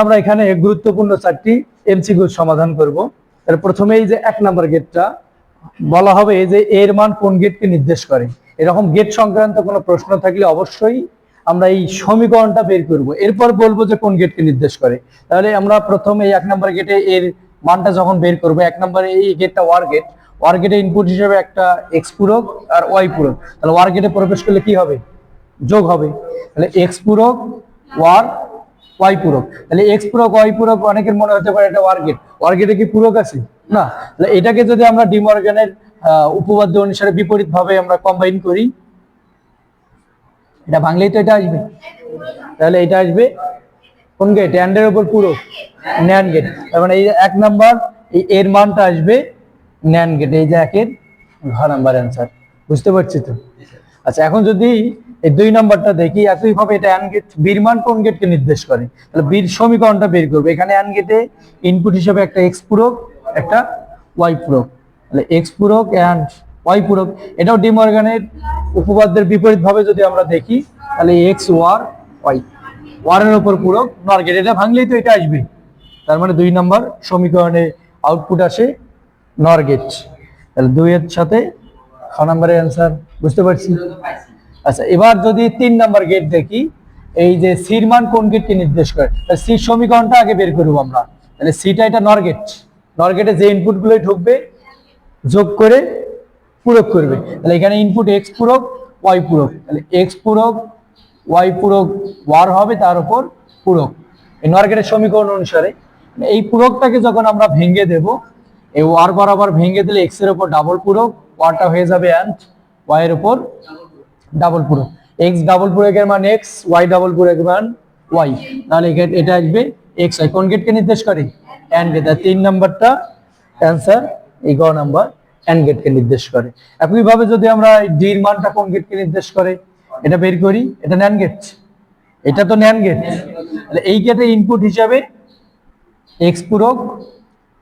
আমরা এখানে গুরুত্বপূর্ণ চারটি এমসিকিউ সমাধান করব। তাহলে প্রথমেই যে এক নম্বর গেটটা, বলা হবে যে এর মান কোন গেটকে নির্দেশ করে। এরকম গেট সংক্রান্ত কোনো প্রশ্ন থাকলে অবশ্যই আমরা এই সমীকরণটা বের করব। এরপর বলব যে কোন গেটকে নির্দেশ করে। তাহলে আমরা প্রথমে এই এক নম্বর গেটে এর মানটা যখন বের করব, এক নম্বরে এই গেটটা ওয়ার গেট। ওয়ার গেটে ইনপুট হিসেবে একটা এক্স পূরক আর ওয়াই পূরক। তাহলে ওয়ার গেটে প্রবেশ করলে কি হবে? যোগ হবে। তাহলে এক্স পূরক, ওয়ার ওয়াই পূরক। তাহলে এক্স পূরক ওয়াই পূরক অনেকের মনে হতে পারে এটা ওয়ার গেট ওয়ার গেটে কি পূরক আছে? না। তাহলে এটাকে যদি আমরা ডিমর্গানের উপপাদ্য অনুসারে বিপরীত ভাবে আমরা কম্বাইন করি, এটা ভাঙলেই তো এটা আসবে। তাহলে এটা আসবে কোন গেট অ্যান্ডের উপর পুরো ন্যান গেট তার মানে এই এক নাম্বার এই এর মানটা আসবে ন্যান গেট এই যে একের ঘ নাম্বার অ্যান্সার বুঝতে পারছি তো? আচ্ছা এখন যদি এই দুই নাম্বারটা দেখি, একইভাবে এটা অ্যান গেট বীর মান কোন গেটকে নির্দেশ করে? তাহলে বীর সমীকরণটা বের করবে। এখানে অ্যান গেটে ইনপুট হিসেবে একটা এক্স পূরক, একটা ওয়াই পূরক। তাহলে এক্স পূরক অ্যান্ড ওয়াই পূরক, এটাও ডিমর্গানের উপপাদ্যের বিপরীত ভাবে যদি আমরা দেখি, তাহলে এক্স ওয়ার ওয়াই ওয়ারের উপর পূরক নর গেট এটা ভাঙলেই তো এটা আসবে। তার মানে দুই নম্বর সমীকরণে আউটপুট আসে নর গেট তাহলে দুইয়ের সাথে ছ নম্বরের অ্যান্সার বুঝতে পারছি? আচ্ছা এবার যদি তিন নম্বর গেট দেখি, এই যে সির মান কোন গেটকে নির্দেশ করে? তাহলে সির সমীকরণটা আগে বের করব আমরা। তাহলে সিটা এটা নর গেট নর গেটে যে ইনপুট গুলোই ঢুকবে, যোগ করে পূরক করবে। তাহলে এখানে ইনপুট এক্স পূরক ওয়াই পূরক। তাহলে এক্স পূরক ওয়াই পূরক ওয়ার হবে তার উপর পূরক। এই নর্গেটের সমীকরণ অনুসারে। এই পূরকটাকে যখন আমরা ভেঙে দেব, এই ওয়ার বরাবর ভেঙে দিলে এক্সের উপর ডাবল পূরক ওয়ারটা হয়ে যাবে অ্যান্ড ওয়াই এর উপর ডাবল পূরক এক্স ডাবল পূরকের মান এক্স ওয়াই ডাবল পুরো পূরকের মান ওয়াই তাহলে এটা আসবে এক্স ওয়াই কোন গেটকে নির্দেশ করে? অ্যান্ড গেট আর তিন নাম্বারটা অ্যান্সার এই গ নাম্বার অ্যান্ড গেটকে নির্দেশ করে। একইভাবে যদি আমরা ডির মানটা কোন গেটকে নির্দেশ করে? এটা বের করি, এটা ন্যান গেট এটা তো ন্যান গেট তাহলে এই গেটে ইনপুট হিসাবে এক্স পূরক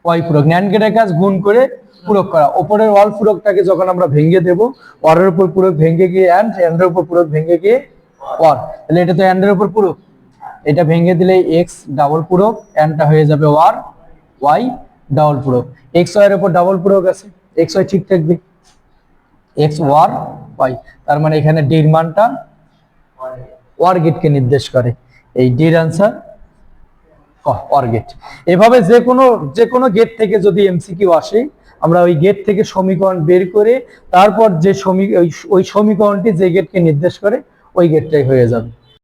ওয়াই পূরক ন্যান গেটের কাজ গুণ করে পূরক করা। ওপরের ওয়াল পূরকটাকে যখন আমরা ভেঙে দেব ওয়ারের উপর পূরক ভেঙে গিয়ে অ্যান্ড অ্যান্ডের উপর পূরক ভেঙে গিয়ে ওয়ার তাহলে এটা তো অ্যান্ডের উপর পূরক এটা ভেঙে দিলে এক্স ডাবল পূরক অ্যান্ডটা হয়ে যাবে ওয়ার ওয়াই ডাবল পূরক এক্স ওয়াই এর উপর ডাবল পূরক আছে। এক্স ওয়াই ঠিক থাকবে। এক্স ওয়ার ওয়াই তার মানে এখানে ডির মানটা ওয়ার গেটকে নির্দেশ করে। এই ডির আনসার ওয়ার গেট এভাবে যে কোনো যে কোনো গেট থেকে যদি এমসিকিউ আসে, আমরা ওই গেট থেকে সমীকরণ বের করে, তারপর যে সমী, ওই সমীকরণটি যে গেটকে নির্দেশ করে, ওই গেটটাই হয়ে যাবে।